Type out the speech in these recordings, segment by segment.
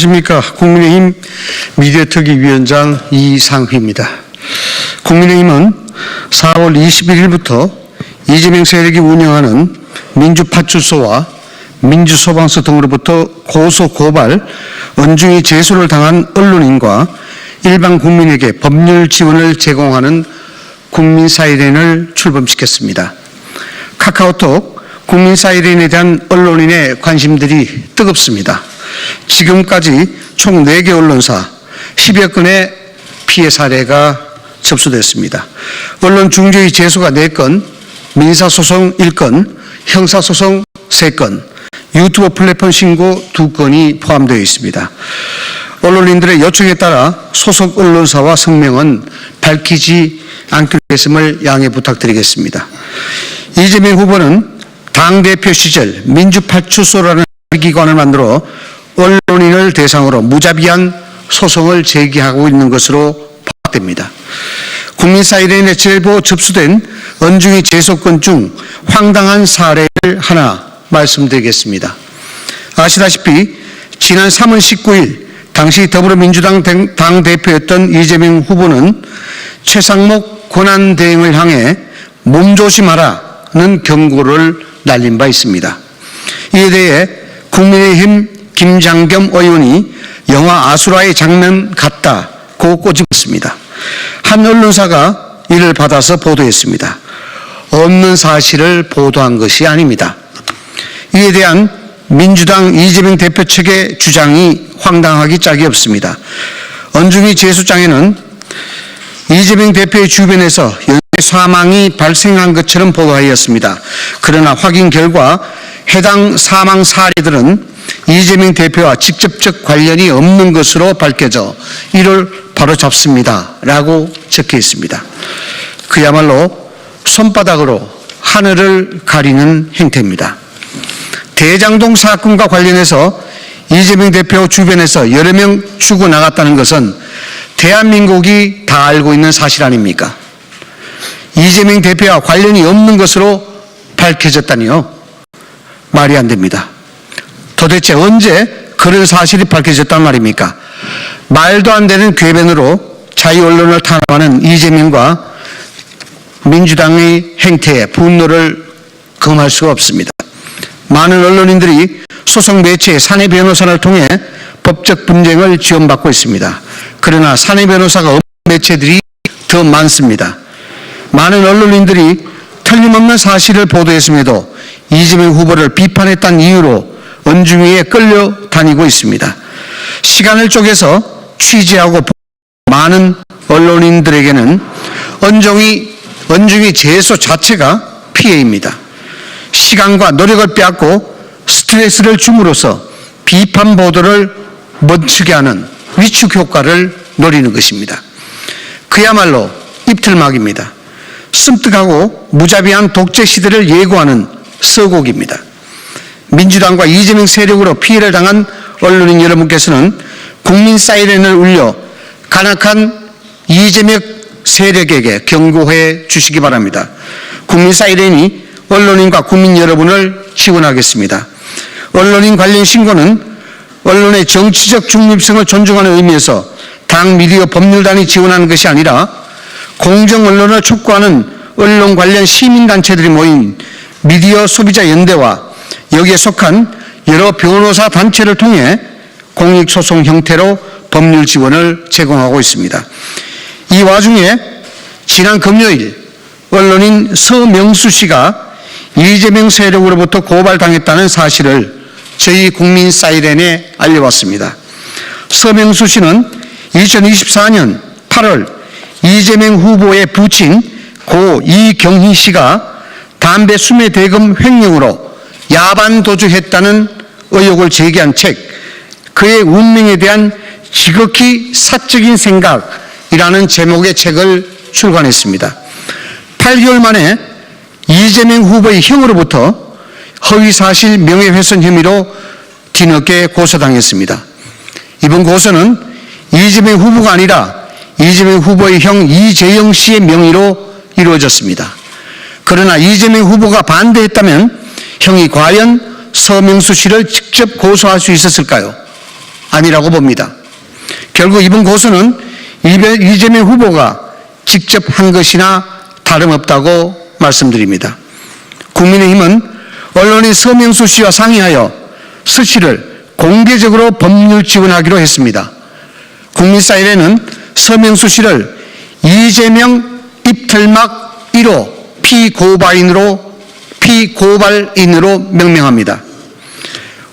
안녕하십니까. 국민의힘 미디어특위 위원장 이상휘입니다. 국민의힘은 4월 21일부터 이재명 세력이 운영하는 민주파출소와 민주소방서 등으로부터 고소, 고발, 언중이 제소를 당한 언론인과 일반 국민에게 법률 지원을 제공하는 국민 사이렌을 출범시켰습니다. 카카오톡 국민 사이렌에 대한 언론인의 관심들이 뜨겁습니다. 지금까지 총 4개 언론사 10여 건의 피해 사례가 접수됐습니다. 언론 중재위 제소가 4건, 민사소송 1건, 형사소송 3건, 유튜브 플랫폼 신고 2건이 포함되어 있습니다. 언론인들의 요청에 따라 소속 언론사와 성명은 밝히지 않기로 했음을 양해 부탁드리겠습니다. 이재명 후보는 당대표 시절 민주파출소라는 기관을 만들어 언론인을 대상으로 무자비한 소송을 제기하고 있는 것으로 파악됩니다. 국민 사이렌에 제보 접수된 언중이 제소건 중 황당한 사례를 하나 말씀드리겠습니다. 아시다시피 지난 3월 19일 당시 더불어민주당 당- 당 대표였던 이재명 후보는 최상목 권한 대행을 향해 몸조심하라는 경고를 날린 바 있습니다. 이에 대해 국민의힘 김장겸 의원이 영화 아수라의 장면 같다고 꼬집었습니다. 한 언론사가 이를 받아서 보도했습니다. 없는 사실을 보도한 것이 아닙니다. 이에 대한 민주당 이재명 대표 측의 주장이 황당하기 짝이 없습니다. 언중이 제수장에는 이재명 대표의 주변에서 연쇄 사망이 발생한 것처럼 보도하였습니다. 그러나 확인 결과 해당 사망 사례들은 이재명 대표와 직접적 관련이 없는 것으로 밝혀져 이를 바로 잡습니다. 라고 적혀 있습니다. 그야말로 손바닥으로 하늘을 가리는 행태입니다. 대장동 사건과 관련해서 이재명 대표 주변에서 여러 명 죽어 나갔다는 것은 대한민국이 다 알고 있는 사실 아닙니까? 이재명 대표와 관련이 없는 것으로 밝혀졌다니요. 말이 안 됩니다. 도대체 언제 그런 사실이 밝혀졌단 말입니까? 말도 안 되는 궤변으로 자유 언론을 탄압하는 이재명과 민주당의 행태에 분노를 금할 수가 없습니다. 많은 언론인들이 소속 매체 사내 변호사를 통해 법적 분쟁을 지원받고 있습니다. 그러나 사내 변호사가 없는 매체들이 더 많습니다. 많은 언론인들이 틀림없는 사실을 보도했음에도 이재명 후보를 비판했다는 이유로 언중위에 끌려다니고 있습니다. 시간을 쪼개서 취재하고 많은 언론인들에게는 언종이 언중위 제소 자체가 피해입니다. 시간과 노력을 빼앗고 스트레스를 줌으로써 비판 보도를 멈추게 하는 위축 효과를 노리는 것입니다. 그야말로 입틀막입니다. 섬뜩하고 무자비한 독재 시대를 예고하는 서곡입니다. 민주당과 이재명 세력으로 피해를 당한 언론인 여러분께서는 국민 사이렌을 울려 간악한 이재명 세력에게 경고해 주시기 바랍니다. 국민 사이렌이 언론인과 국민 여러분을 지원하겠습니다. 언론인 관련 신고는 언론의 정치적 중립성을 존중하는 의미에서 당 미디어 법률단이 지원하는 것이 아니라 공정 언론을 촉구하는 언론 관련 시민단체들이 모인 미디어 소비자 연대와 여기에 속한 여러 변호사 단체를 통해 공익소송 형태로 법률 지원을 제공하고 있습니다. 이 와중에 지난 금요일 언론인 서명수 씨가 이재명 세력으로부터 고발당했다는 사실을 저희 국민 사이렌에 알려왔습니다. 서명수 씨는 2024년 8월 이재명 후보의 부친 고 이경희 씨가 담배 수매 대금 횡령으로 야반 도주했다는 의혹을 제기한 책, 그의 운명에 대한 지극히 사적인 생각이라는 제목의 책을 출간했습니다. 8개월 만에 이재명 후보의 형으로부터 허위사실 명예훼손 혐의로 뒤늦게 고소당했습니다. 이번 고소는 이재명 후보가 아니라 이재명 후보의 형 이재영 씨의 명의로 이루어졌습니다. 그러나 이재명 후보가 반대했다면 형이 과연 서명수 씨를 직접 고소할 수 있었을까요? 아니라고 봅니다. 결국 이번 고소는 이재명 후보가 직접 한 것이나 다름없다고 말씀드립니다. 국민의힘은 언론인 서명수 씨와 상의하여 수 씨를 공개적으로 법률 지원하기로 했습니다. 국민사일에는 서명수 씨를 이재명 입틀막 1호 피고발인으로 피고발인으로 명명합니다.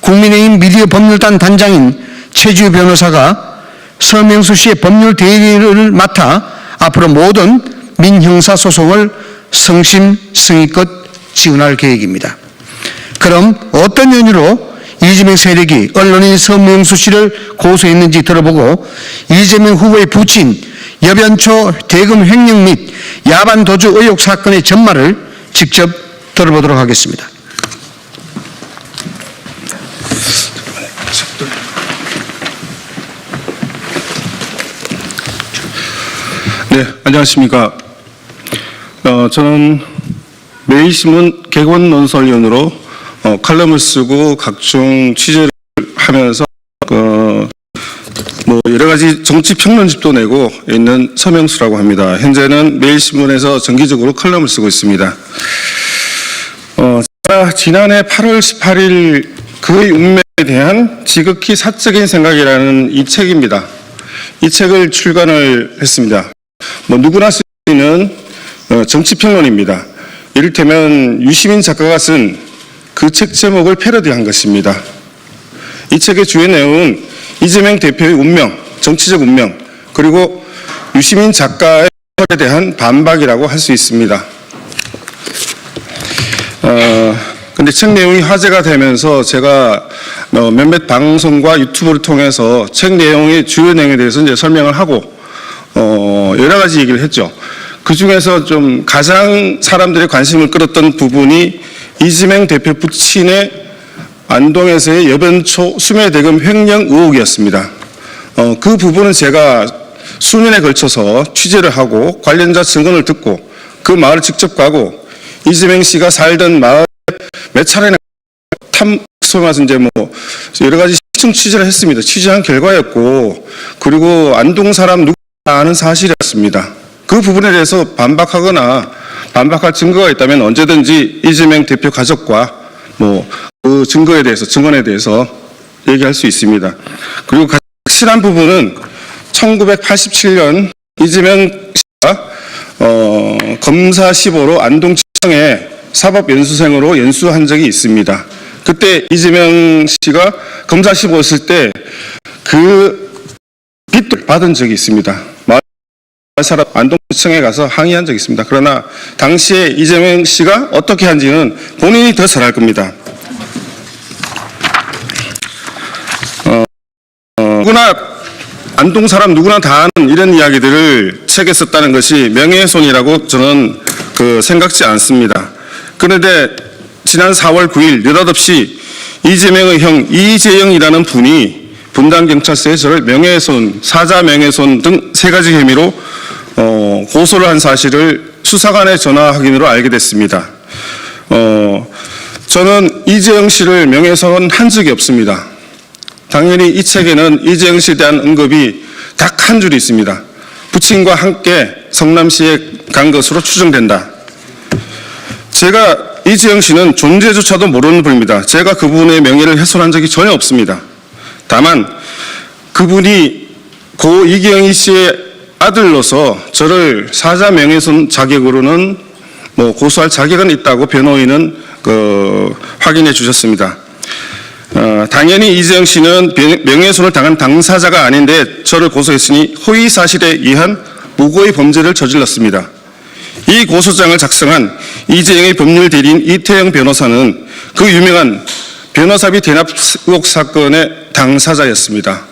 국민의힘 미디어 법률단 단장인 최주 변호사가 서명수 씨의 법률 대리를 맡아 앞으로 모든 민형사 소송을 성심성의껏 지원할 계획입니다. 그럼 어떤 연유로 이재명 세력이 언론인 서명수 씨를 고소했는지 들어보고 이재명 후보의 부친 여변초 대금 횡령 및 야반 도주 의혹 사건의 전말을 직접 들어보도록 하겠습니다. 네, 안녕하십니까. 어, 저는 매일신문 개원 논설위원으로 어, 칼럼을 쓰고 각종 취재를 하면서 어, 뭐 여러 가지 정치 평론집도 내고 있는 서명수라고 합니다. 현재는 매일신문에서 정기적으로 칼럼을 쓰고 있습니다. 지난해 8월 18일 그의 운명에 대한 지극히 사적인 생각이라는 이 책입니다. 이 책을 출간을 했습니다. 뭐 누구나 쓸 수 있는 어, 정치평론입니다. 이를테면 유시민 작가가 쓴 그 책 제목을 패러디한 것입니다. 이 책의 주요 내용은 이재명 대표의 운명, 정치적 운명, 그리고 유시민 작가의 에 대한 반박이라고 할 수 있습니다. 어, 근데 책 내용이 화제가 되면서 제가 어, 몇몇 방송과 유튜브를 통해서 책 내용의 주요 내용에 대해서 이제 설명을 하고 어, 여러 가지 얘기를 했죠. 그 중에서 좀 가장 사람들의 관심을 끌었던 부분이 이재명 대표 부친의 안동에서의 여변초 수매대금 횡령 의혹이었습니다. 어, 그 부분은 제가 수년에 걸쳐서 취재를 하고 관련자 증언을 듣고 그 마을을 직접 가고 이재명 씨가 살던 마을 몇 차례나 탐, 소위 말해서 이제 뭐 여러 가지 시청 취재를 했습니다. 취재한 결과였고 그리고 안동 사람 누구 아는 사실이었습니다. 그 부분에 대해서 반박하거나 반박할 증거가 있다면 언제든지 이재명 대표 가족과 뭐 그 증거에 대해서 증언에 대해서 얘기할 수 있습니다. 그리고 확실한 부분은 1987년 이재명 씨가 어, 검사 15로 안동지청에 사법 연수생으로 연수한 적이 있습니다. 그때 이재명 씨가 검사 15였을 때그 빚을 받은 적이 있습니다. 마을 사람 안동지청에 가서 항의한 적이 있습니다. 그러나 당시에 이재명 씨가 어떻게 한지는 본인이 더 잘 알 겁니다. 어, 어, 누구나 안동 사람 누구나 다 아는 이런 이야기들을 책에 썼다는 것이 명예훼손이라고 저는 그 생각지 않습니다. 그런데 지난 4월 9일 느닷없이 이재명의 형 이재영이라는 분이 분당 경찰서에 저를 명예훼손, 사자 명예훼손 등 세 가지 혐의로 어, 고소를 한 사실을 수사관의 전화 확인으로 알게 됐습니다. 어, 저는 이재영 씨를 명예훼손 한 적이 없습니다. 당연히 이 책에는 이재영 씨에 대한 언급이 딱 한 줄이 있습니다. 부친과 함께 성남시에 간 것으로 추정된다. 제가 이재영 씨는 존재조차도 모르는 분입니다. 제가 그분의 명예를 훼손한 적이 전혀 없습니다. 다만 그분이 고 이기영이 씨의 아들로서 저를 사자 명예훼손 자격으로는 뭐 고소할 자격은 있다고 변호인은 그 확인해 주셨습니다. 어, 당연히 이재영 씨는 명- 명예훼손을 당한 당사자가 아닌데 저를 고소했으니 허위 사실에 의한 무고의 범죄를 저질렀습니다. 이 고소장을 작성한 이재영의 법률 대리인 이태영 변호사는 그 유명한 변호사비 대납 의혹 사건의 당사자였습니다.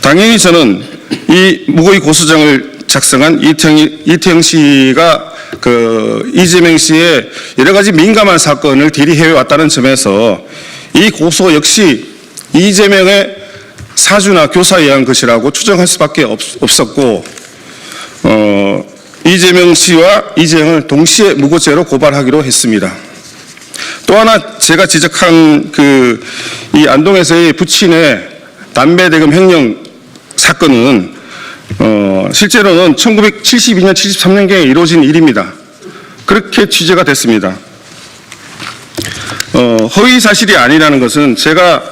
당연히 저는 이 무고의 고소장을 작성한 이태영, 이태영 씨가 그 이재명 씨의 여러 가지 민감한 사건을 대리해 왔다는 점에서 이 고소 역시 이재명의 사주나 교사에 의한 것이라고 추정할 수밖에 없, 없었고 어, 이재명 씨와 이재영을 동시에 무고죄로 고발하기로 했습니다. 또 하나 제가 지적한 그 이 안동에서의 부친의 담배 대금 횡령 사건은 어, 실제로는 1972년, 73년경에 이루어진 일입니다. 그렇게 취재가 됐습니다. 어, 허위 사실이 아니라는 것은 제가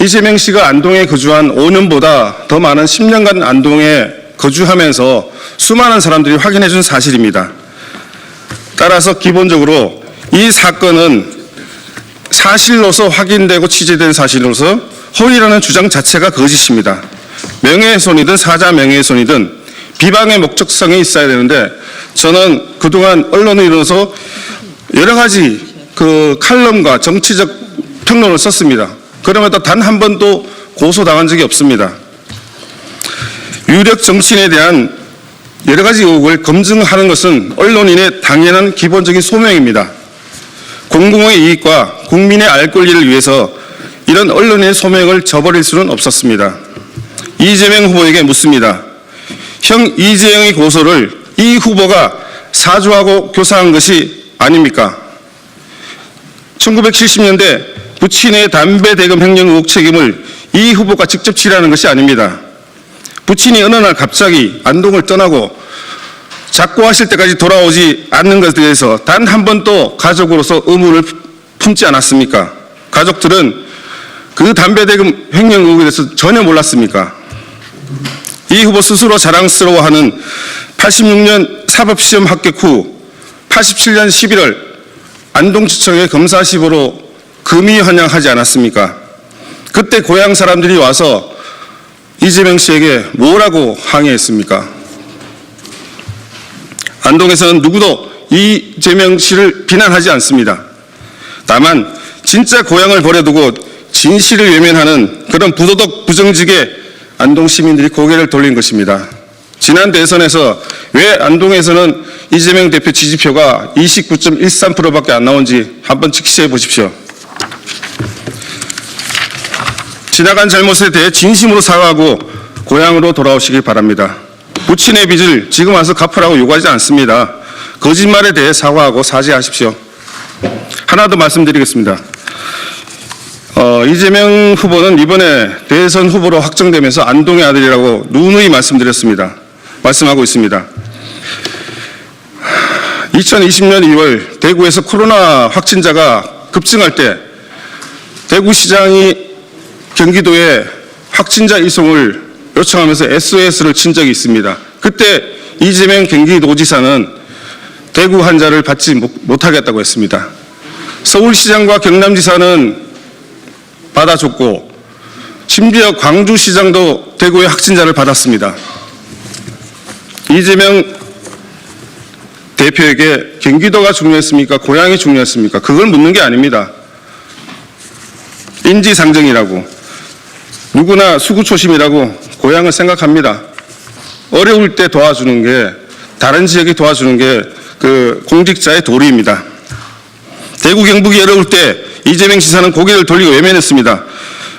이재명 씨가 안동에 거주한 5년보다 더 많은 10년간 안동에 거주하면서 수많은 사람들이 확인해 준 사실입니다. 따라서 기본적으로 이 사건은 사실로서 확인되고 취재된 사실로서 허위라는 주장 자체가 거짓입니다. 명예훼손이든 사자 명예훼손이든 비방의 목적성이 있어야 되는데 저는 그동안 언론을 이뤄서 여러 가지 그 칼럼과 정치적 평론을 썼습니다. 그럼에도 단 한 번도 고소당한 적이 없습니다. 유력 정치인에 대한 여러 가지 의혹을 검증하는 것은 언론인의 당연한 기본적인 소명입니다. 공공의 이익과 국민의 알 권리를 위해서 이런 언론의 소명을 저버릴 수는 없었습니다. 이재명 후보에게 묻습니다. 형 이재명의 고소를 이 후보가 사주하고 교사한 것이 아닙니까? 1970년대 부친의 담배 대금 횡령 의혹 책임을 이 후보가 직접 지라는 것이 아닙니다. 부친이 어느 날 갑자기 안동을 떠나고 작고하실 때까지 돌아오지 않는 것에 대해서 단 한 번도 가족으로서 의문을 품지 않았습니까? 가족들은 그 담배 대금 횡령 의혹에 대해서 전혀 몰랐습니까? 이 후보 스스로 자랑스러워하는 86년 사법시험 합격 후 87년 11월 안동지청의 검사십으로 금이 환영하지 않았습니까? 그때 고향 사람들이 와서 이재명 씨에게 뭐라고 항의했습니까? 안동에서는 누구도 이재명 씨를 비난하지 않습니다. 다만 진짜 고향을 버려두고 진실을 외면하는 그런 부도덕 부정직에 안동 시민들이 고개를 돌린 것입니다. 지난 대선에서 왜 안동에서는 이재명 대표 지지표가 29.13%밖에 안 나온지 한번 직시해 보십시오. 지나간 잘못에 대해 진심으로 사과하고 고향으로 돌아오시길 바랍니다. 부친의 빚을 지금 와서 갚으라고 요구하지 않습니다. 거짓말에 대해 사과하고 사죄하십시오. 하나 더 말씀드리겠습니다. 어, 이재명 후보는 이번에 대선 후보로 확정되면서 안동의 아들이라고 누누이 말씀드렸습니다. 말씀하고 있습니다. 2020년 2월 대구에서 코로나 확진자가 급증할 때 대구시장이 경기도에 확진자 이송을 요청하면서 SOS를 친 적이 있습니다. 그때 이재명 경기도지사는 대구 환자를 받지 못- 못하겠다고 했습니다. 서울시장과 경남지사는 받아줬고 심지어 광주시장도 대구의 확진자를 받았습니다. 이재명 대표에게 경기도가 중요했습니까? 고향이 중요했습니까? 그걸 묻는 게 아닙니다. 인지상정이라고 누구나 수구초심이라고 고향을 생각합니다. 어려울 때 도와주는 게 다른 지역이 도와주는 게 그 공직자의 도리입니다. 대구 경북이 어려울 때 이재명 지사는 고개를 돌리고 외면했습니다.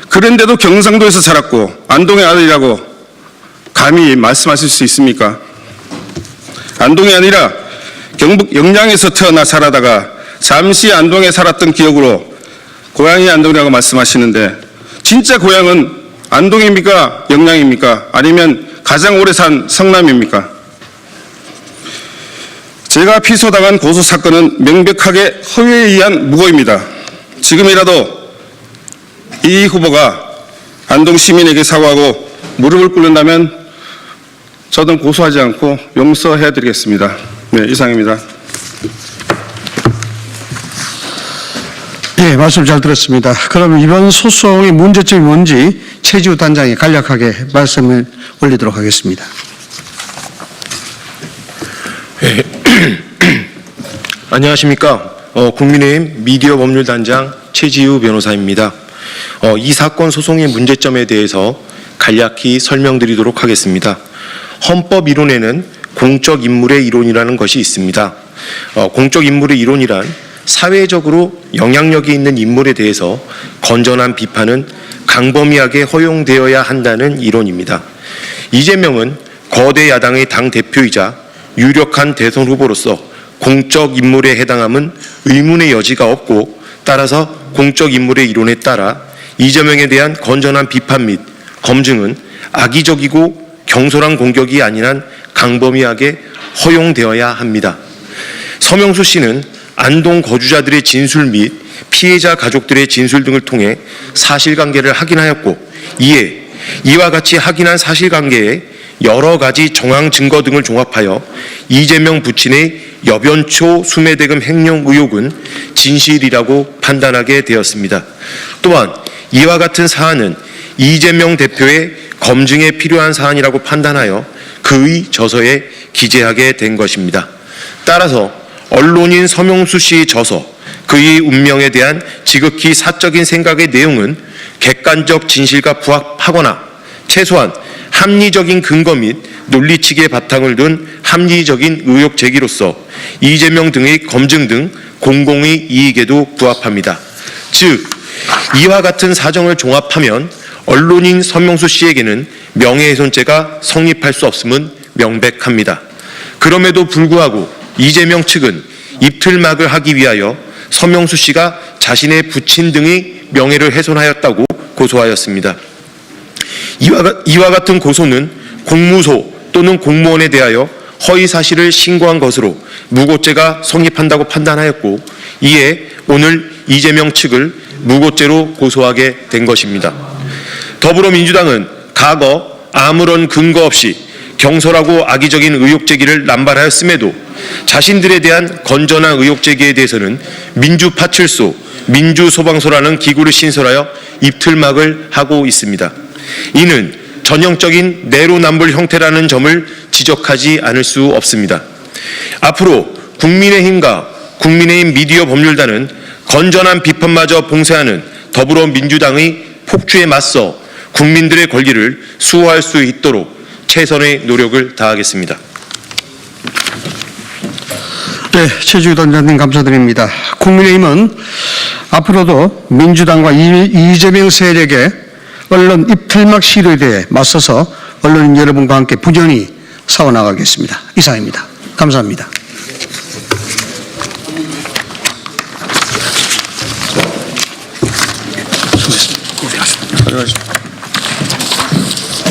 그런데도 경상도에서 자랐고 안동의 아들이라고 감히 말씀하실 수 있습니까? 안동이 아니라 경북 영양에서 태어나 자라다가 잠시 안동에 살았던 기억으로 고향이 안동이라고 말씀하시는데 진짜 고향은 안동입니까? 영양입니까? 아니면 가장 오래 산 성남입니까? 제가 피소당한 고소 사건은 명백하게 허위에 의한 무고입니다. 지금이라도 이 후보가 안동 시민에게 사과하고 무릎을 꿇는다면 저는 고소하지 않고 용서해 드리겠습니다. 네, 이상입니다. 예, 말씀 잘 들었습니다. 그럼 이번 소송의 문제점이 뭔지 최지우 단장이 간략하게 말씀을 올리도록 하겠습니다. 안녕하십니까. 어, 국민의힘 미디어 법률단장 최지우 변호사입니다. 어, 이 사건 소송의 문제점에 대해서 간략히 설명드리도록 하겠습니다. 헌법 이론에는 공적 인물의 이론이라는 것이 있습니다. 어, 공적 인물의 이론이란 사회적으로 영향력이 있는 인물에 대해서 건전한 비판은 강범위하게 허용되어야 한다는 이론입니다. 이재명은 거대 야당의 당 대표이자 유력한 대선 후보로서 공적 인물에 해당함은 의문의 여지가 없고 따라서 공적 인물의 이론에 따라 이재명에 대한 건전한 비판 및 검증은 악의적이고 경솔한 공격이 아닌 한 강범위하게 허용되어야 합니다. 서명수 씨는 안동 거주자들의 진술 및 피해자 가족들의 진술 등을 통해 사실관계를 확인하였고 이에 이와 같이 확인한 사실관계에 여러 가지 정황 증거 등을 종합하여 이재명 부친의 여변초 수매대금 횡령 의혹은 진실이라고 판단하게 되었습니다. 또한 이와 같은 사안은 이재명 대표의 검증에 필요한 사안이라고 판단하여 그의 저서에 기재하게 된 것입니다. 따라서 언론인 서명수 씨의 저서, 그의 운명에 대한 지극히 사적인 생각의 내용은 객관적 진실과 부합하거나 최소한 합리적인 근거 및 논리치기의 바탕을 둔 합리적인 의혹 제기로서 이재명 등의 검증 등 공공의 이익에도 부합합니다. 즉, 이와 같은 사정을 종합하면 언론인 서명수 씨에게는 명예훼손죄가 성립할 수 없음은 명백합니다. 그럼에도 불구하고 이재명 측은 입틀막을 하기 위하여 서명수 씨가 자신의 부친 등의 명예를 훼손하였다고 고소하였습니다. 이와, 가- 이와 같은 고소는 공무소 또는 공무원에 대하여 허위 사실을 신고한 것으로 무고죄가 성립한다고 판단하였고 이에 오늘 이재명 측을 무고죄로 고소하게 된 것입니다. 더불어민주당은 과거 아무런 근거 없이 경솔하고 악의적인 의혹 제기를 남발하였음에도 자신들에 대한 건전한 의혹 제기에 대해서는 민주파출소, 민주소방소라는 기구를 신설하여 입틀막을 하고 있습니다. 이는 전형적인 내로남불 형태라는 점을 지적하지 않을 수 없습니다. 앞으로 국민의힘과 국민의힘 미디어 법률단은 건전한 비판마저 봉쇄하는 더불어민주당의 폭주에 맞서 국민들의 권리를 수호할 수 있도록 최선의 노력을 다하겠습니다. 네, 최주희 단장님 감사드립니다. 국민의힘은 앞으로도 민주당과 이- 이재명 세력의 언론 입틀막 시도에 대해 맞서서 언론인 여러분과 함께 부전히 싸워나가겠습니다. 이상입니다. 감사합니다. 가져가십시오.